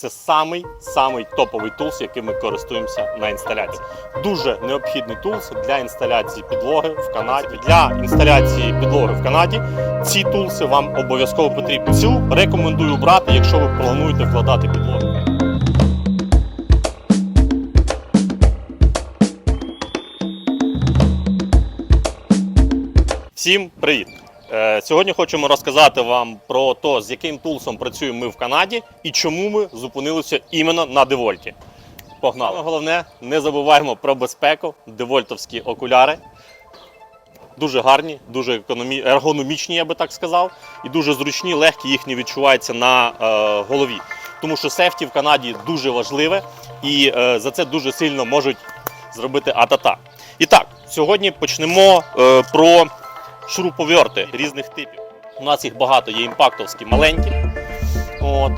Це самий самий топовий тулс, яким ми користуємося на інсталяції. Дуже необхідний тулс для інсталяції підлоги в Канаді. Для інсталяції підлоги в Канаді ці тулси вам обов'язково потрібні. Цю рекомендую брати, якщо ви плануєте вкладати підлогу. Всім привіт! Е, Сьогодні хочемо розказати вам про те, з яким тулсом працюємо ми в Канаді і чому ми зупинилися іменно на девольті. Погнали! Саме Головне, не забуваємо про безпеку, девольтовські окуляри. Дуже гарні, дуже ергономічні, я би так сказав, і дуже зручні, легкі їх не відчувається на е, голові. Тому що сефті в Канаді дуже важливе і е, за це дуже сильно можуть зробити атата. І так, сьогодні почнемо е, про шуруповерти різних типів. У нас їх багато, є імпактовські маленькі. От.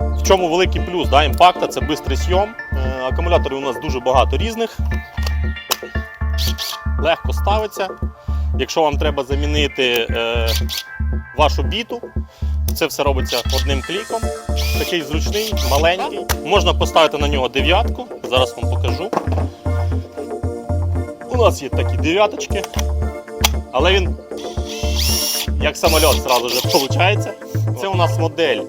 В чому великий плюс да, імпакта це швидкий зйом. Е, акумуляторів у нас дуже багато різних. Легко ставиться. Якщо вам треба замінити е, вашу біту, це все робиться одним кліком. Такий зручний, маленький. Можна поставити на нього дев'ятку. Зараз вам покажу. У нас є такі дев'яточки, але він як самоліт зразу вже виходить. Це у нас модель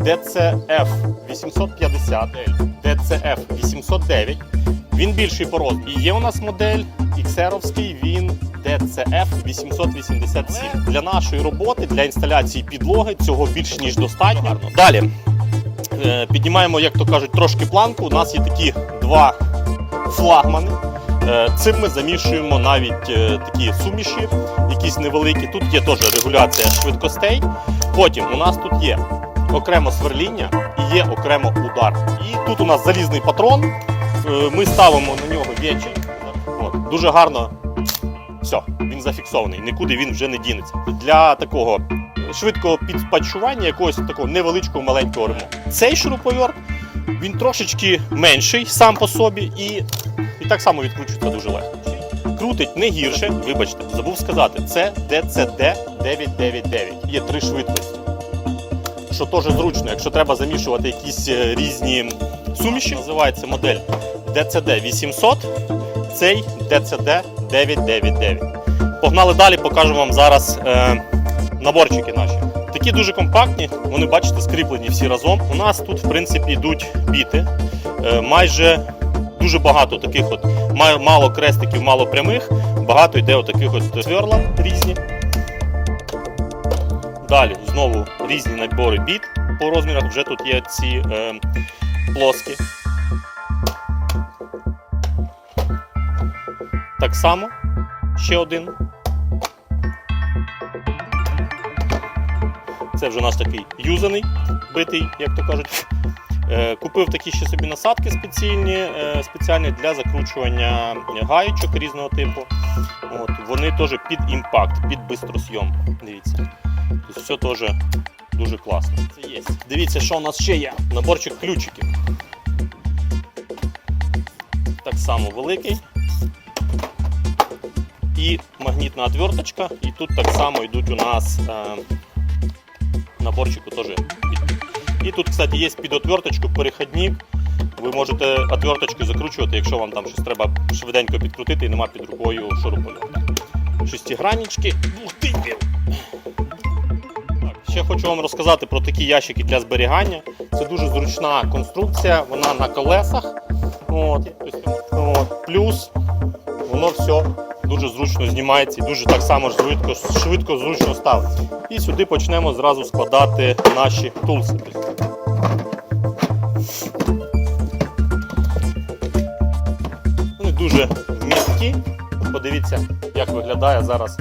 DCF 850, DCF 809. Він більший по розміру. І є у нас модель XR-овський, він DCF 887. Для нашої роботи, для інсталяції підлоги цього більш ніж достатньо. Далі е, піднімаємо, як то кажуть, трошки планку. У нас є такі два флагмани. Е, Цим ми замішуємо навіть е, такі суміші, якісь невеликі. Тут є теж регуляція швидкостей. Потім у нас тут є окремо сверління і є окремо удар. І тут у нас залізний патрон. Е, Ми ставимо на нього вічі. От, дуже гарно. Все, він зафіксований, нікуди він вже не дінеться. Для такого швидкого підпачування якогось такого невеличкого маленького ремонту. Цей шуруповерт він трошечки менший сам по собі і так само відкручується дуже легко. Крутить не гірше, вибачте, забув сказати, це DCD 999. Є три швидкості. Що теж зручно, якщо треба замішувати якісь е, різні суміші, називається модель DCD 800, цей DCD 999. Погнали далі, покажу вам зараз е, наборчики наші. Такі дуже компактні, вони бачите, скріплені всі разом. У нас тут, в принципі, йдуть біти. Е, майже дуже багато таких от, мало крестиків, мало прямих, багато йде отаких от сверла різні. Далі знову різні набори біт по розмірах. Вже тут є ці е, плоскі. Так само ще один. Це вже наш такий юзаний, битий, як то кажуть. Е, Купив такі ще собі насадки спеціальні, е, спеціальні для закручування гаєчок різного типу. От, вони теж під імпакт, під бистросйом. Дивіться. Тобто все теж дуже класно. Це є. Дивіться, що у нас ще є. Наборчик ключиків. Так само великий. І магнітна отверточка. І тут так само йдуть у нас е, наборчику теж. І тут, кстати, є під отверточку перехідник. Ви можете отверточку закручувати, якщо вам там щось треба швиденько підкрутити і нема під рукою шуруповерта. Шестиграннички двох типів. Так, ще хочу вам розказати про такі ящики для зберігання. Це дуже зручна конструкція, вона на колесах. От, от, плюс воно все дуже зручно знімається і дуже так само швидко, швидко зручно ставиться. І сюди почнемо зразу складати наші тулсики. Виглядає зараз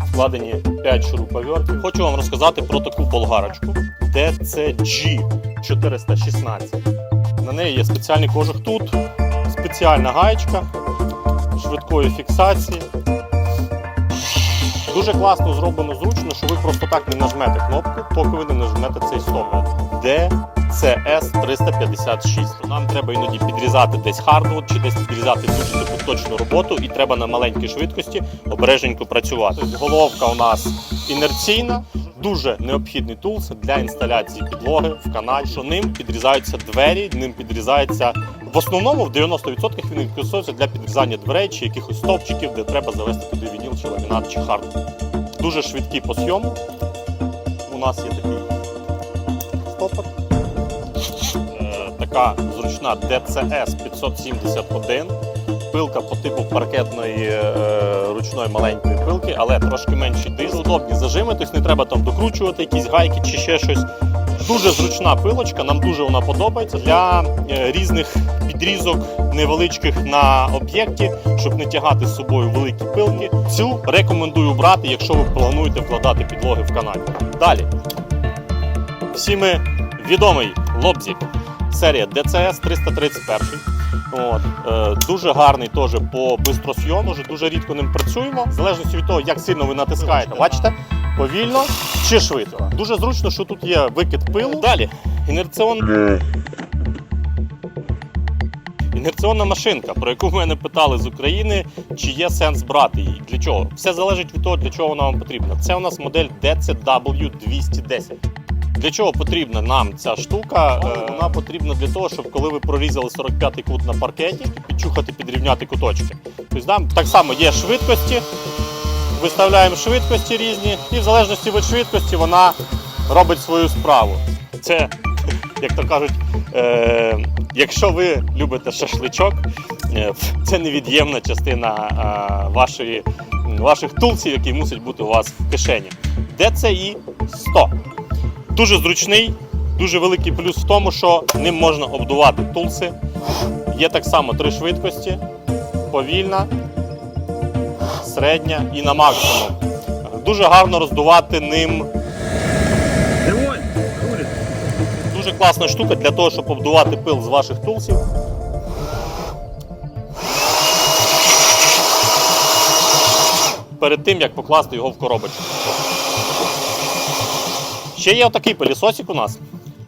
вкладені 5 шуруповертів. Хочу вам розказати про таку болгарочку DCG 416. На неї є спеціальний кожух тут, спеціальна гаєчка швидкої фіксації. Дуже класно зроблено зручно, що ви просто так не нажмете кнопку, поки ви не нажмете цей стоп. DCS 356. Нам треба іноді підрізати десь хардвуд чи десь підрізати дуже таку точну роботу, і треба на маленькій швидкості обережненько працювати. Головка у нас інерційна, Дуже необхідний тулс для інсталяції підлоги в каналі, що ним підрізаються двері, ним підрізається в основному в 90% він використовується для підрізання дверей чи якихось стовпчиків, де треба завести туди вініл чи ламінат чи хард. Дуже швидкий по сйому. У нас є такий Така зручна DCS 571. Пилка по типу паркетної е, ручної маленької пилки, але трошки менший диск. Удобні зажими, тобто не треба там докручувати якісь гайки чи ще щось. Дуже зручна пилочка, нам дуже вона подобається для е, різних підрізок невеличких на об'єкті, щоб не тягати з собою великі пилки. Цю рекомендую брати, якщо ви плануєте вкладати підлоги в каналі. Далі. Всіми відомий лобзик. Серія DCS 331. От. Е, дуже гарний теж по бистросйому, дуже, рідко ним працюємо. В залежності від того, як сильно ви натискаєте, бачите? Повільно чи швидко. Дуже зручно, що тут є викид пилу. Далі. Інерціон... Інерціонна машинка, про яку мене питали з України, чи є сенс брати її. Для чого? Все залежить від того, для чого вона вам потрібна. Це у нас модель DCW210. Для чого потрібна нам ця штука? Е, Вона потрібна для того, щоб коли ви прорізали 45-й кут на паркеті, підчухати, підрівняти куточки. Тобто там так само є швидкості, виставляємо швидкості різні, і в залежності від швидкості вона робить свою справу. Це, як то кажуть, е, якщо ви любите шашличок, е, це невід'ємна частина вашої, ваших тулсів, які мусять бути у вас в кишені. DCI 100. Дуже зручний, дуже великий плюс в тому, що ним можна обдувати тулси. Є так само три швидкості: повільна, середня і на максимум. Дуже гарно роздувати ним. Дуже класна штука для того, щоб обдувати пил з ваших тулсів. Перед тим, як покласти його в коробочку. Ще є отакий пилісосик у нас.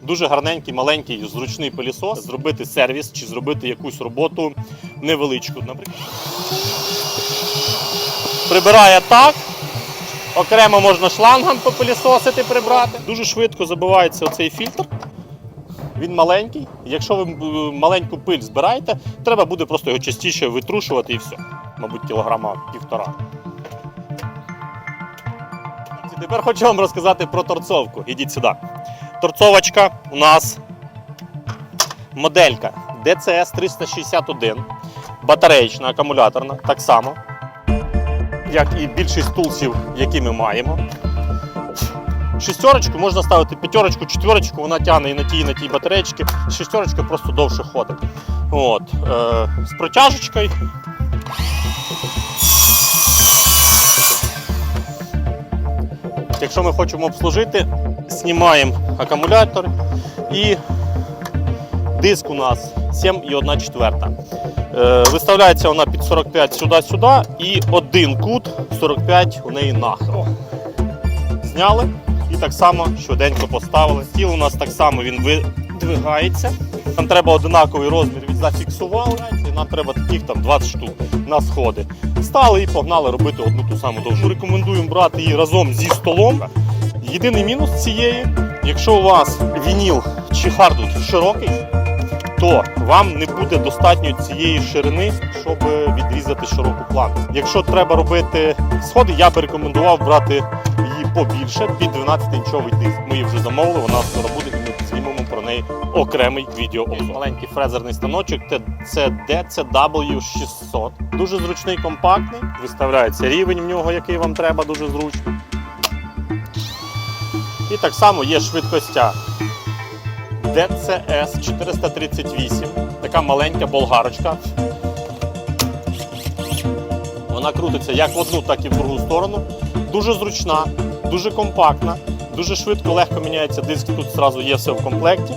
Дуже гарненький, маленький, зручний пилісос. Зробити сервіс чи зробити якусь роботу невеличку, наприклад. Прибирає так. Окремо можна шлангом попилісосити, прибрати. Дуже швидко забивається оцей фільтр. Він маленький. Якщо ви е, маленьку пиль збираєте, треба буде просто його частіше витрушувати і все. Мабуть, кілограма півтора. Тепер хочу вам розказати про торцовку. Ідіть сюди. Торцовочка у нас моделька DCS 361, батареєчна, акумуляторна, так само, як і більшість тулсів, які ми маємо. Шістерочку можна ставити п'ятерочку, четверочку, вона тягне і на тій, і на тій батареєчці. Шістерочка просто довше ходить. От. Е, з протяжечкою. Якщо ми хочемо обслужити, знімаємо акумулятор і диск у нас 7,1 четверта. Е, Виставляється вона під 45 сюди-сюди і один кут 45 у неї нахер. Зняли і так само швиденько поставили. Стіл у нас так само він видвигається. Нам треба одинаковий розмір зафіксували, нам треба таких там 20 штук на сходи. Стали і погнали робити одну ту саму довжину. Рекомендуємо брати її разом зі столом. Єдиний мінус цієї, якщо у вас вініл чи хардвуд широкий, то вам не буде достатньо цієї ширини, щоб відрізати широку планку. Якщо треба робити сходи, я би рекомендував брати її побільше під 12-інчовий диск. Ми її вже замовили, вона скоро буде, неї окремий відео. Маленький фрезерний станочок це DCW600. Дуже зручний, компактний. Виставляється рівень в нього, який вам треба, дуже зручно. І так само є швидкостя DCS 438. Така маленька болгарочка. Вона крутиться як в одну, так і в другу сторону. Дуже зручна, дуже компактна, дуже швидко, легко міняється диск. Тут одразу є все в комплекті.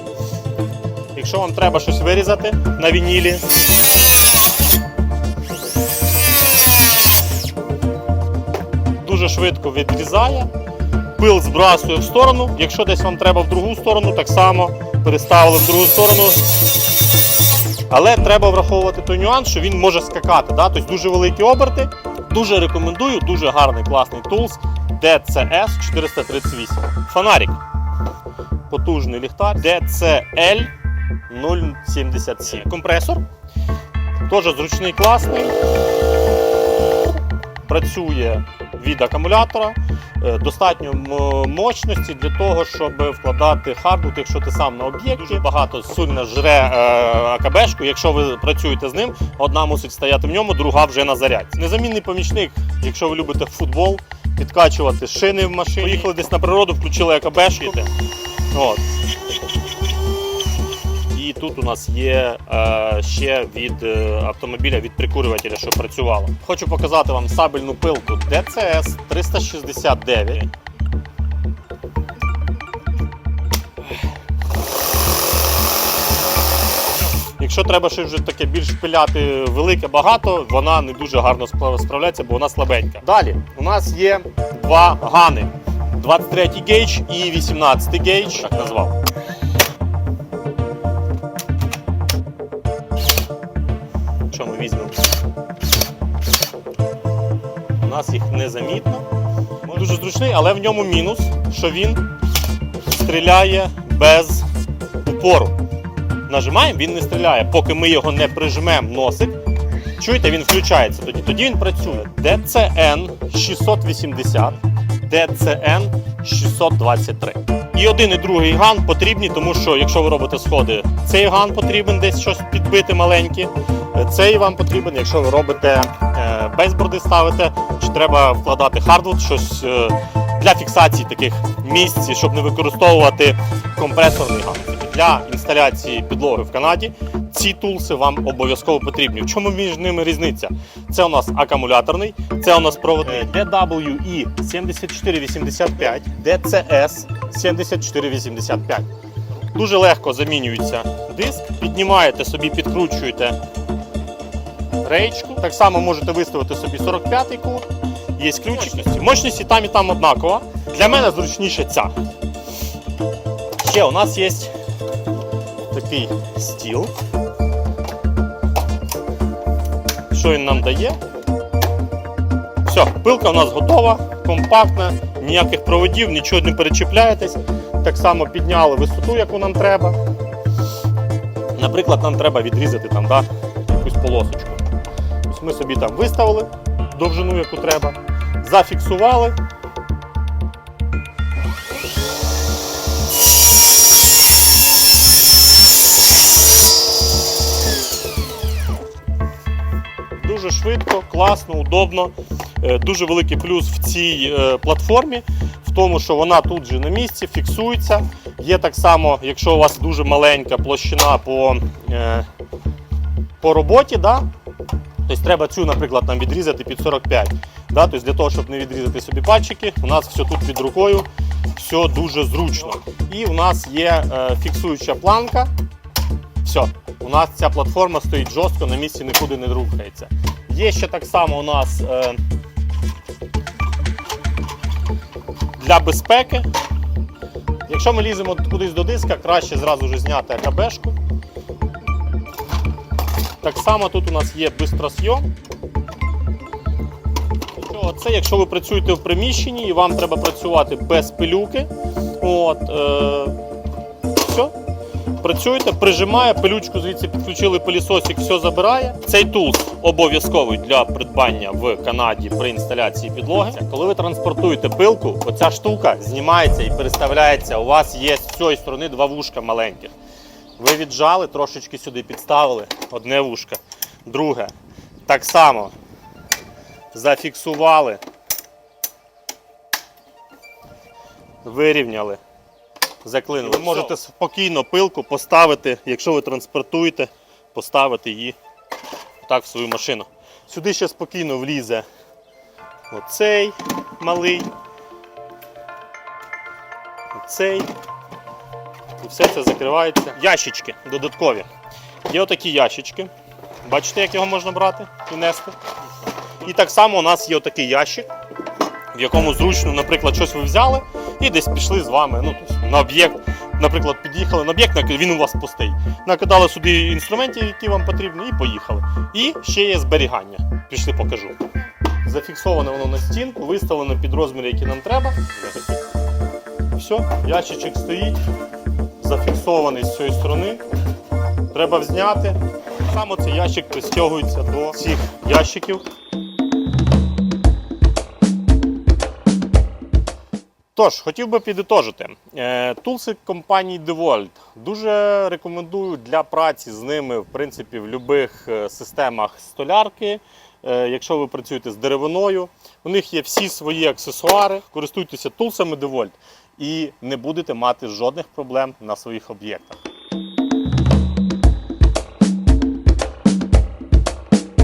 Якщо вам треба щось вирізати на вінілі, дуже швидко відрізає, пил збрасує в сторону. Якщо десь вам треба в другу сторону, так само переставили в другу сторону. Але треба враховувати той нюанс, що він може скакати. Да? Тобто дуже великі оберти, Дуже рекомендую, дуже гарний класний тулс DCS 438. Фонарик. Потужний ліхтар DCL 077. Компресор. Теж зручний, класний. Працює від акумулятора. Е, Достатньо мощності для того, щоб вкладати хардвуд, якщо ти сам на об'єкті. Дуже багато сильно жре е, АКБшку. Якщо ви працюєте з ним, одна мусить стояти в ньому, друга вже на зарядці. Незамінний помічник, якщо ви любите футбол, підкачувати шини в машині. Поїхали десь на природу, включили АКБшку. От. І тут у нас є е, ще від е, автомобіля, від прикурювателя, що працювало. Хочу показати вам сабельну пилку DCS 369. Якщо треба щось вже таке більш пиляти велике багато, вона не дуже гарно спра- справляється, бо вона слабенька. Далі у нас є два гани: 23 гейдж і 18 гейдж, так назвав. Що ми візьмемо? У нас їх незамітно. Дуже зручний, але в ньому мінус, що він стріляє без упору. Нажимаємо, він не стріляє, поки ми його не прижмемо носик. Чуєте, він включається тоді. Тоді він працює. DCN 680, DCN 623. І один і другий ган потрібні, тому що якщо ви робите сходи, цей ган потрібен десь щось підбити маленьке. Цей вам потрібен, якщо ви робите е, бейсборди ставите, чи треба вкладати хардвуд, щось е, для фіксації таких місць, щоб не використовувати компресорний ган. Для інсталяції підлоги в Канаді ці тулси вам обов'язково потрібні. В чому між ними різниця? Це у нас акумуляторний, це у нас проводний DWE 7485, DCS 7485. Дуже легко замінюється диск, піднімаєте собі, підкручуєте рейчку. Так само можете виставити собі 45-й кут. Є ключ. Мощність і там і там однакова. Для мене зручніше ця. Ще у нас є такий стіл. Що він нам дає? Все, пилка у нас готова, компактна, ніяких проводів, нічого не перечіпляєтесь. Так само підняли висоту, яку нам треба. Наприклад, нам треба відрізати там, да, якусь полосочку. Ось ми собі там виставили довжину, яку треба, зафіксували. Швидко, класно, удобно. Е, Дуже великий плюс в цій е, платформі, в тому, що вона тут же на місці, фіксується. Є так само, якщо у вас дуже маленька площина по, е, по роботі, да? тобто треба цю, наприклад, нам відрізати під 45. Да? Тобто для того, щоб не відрізати собі пальчики, у нас все тут під рукою, все дуже зручно. І у нас є фіксуюча планка. Все, у нас ця платформа стоїть жорстко, на місці нікуди не рухається. Є ще так само у нас е, для безпеки. Якщо ми ліземо кудись до диска, краще зразу ж зняти АКБшку. Так само тут у нас є бистросйом. Це якщо ви працюєте в приміщенні і вам треба працювати без пилюки. От, е, все. Працюєте, прижимає, пилючку звідси підключили пилісосик, все забирає. Цей тулс обов'язковий для придбання в Канаді при інсталяції підлоги. Коли ви транспортуєте пилку, оця штука знімається і переставляється. У вас є з цієї сторони два вушка маленьких. Ви віджали, трошечки сюди підставили одне вушко, друге. Так само зафіксували, вирівняли заклинули. Ви можете спокійно пилку поставити, якщо ви транспортуєте, поставити її так в свою машину. Сюди ще спокійно влізе оцей малий, оцей. І все це закривається. Ящички додаткові. Є отакі ящички. Бачите, як його можна брати і нести. І так само у нас є отакий ящик, в якому зручно, наприклад, щось ви взяли і десь пішли з вами ну, на об'єкт. Наприклад, під'їхали на об'єкт, він у вас пустий. Накидали сюди інструментів, які вам потрібні, і поїхали. І ще є зберігання. Пішли, покажу. зафіксоване воно на стінку, виставлено під розміри, які нам треба. Все, ящичок стоїть, зафіксований з цієї сторони. Треба взняти. Саме цей ящик пристягується до всіх ящиків. Тож, хотів би підітожити. Е, Тулси компанії DeWalt дуже рекомендую для праці з ними, в принципі, в будь-яких системах столярки. Е, Якщо ви працюєте з деревиною, у них є всі свої аксесуари. Користуйтеся тулсами DeWalt і не будете мати жодних проблем на своїх об'єктах.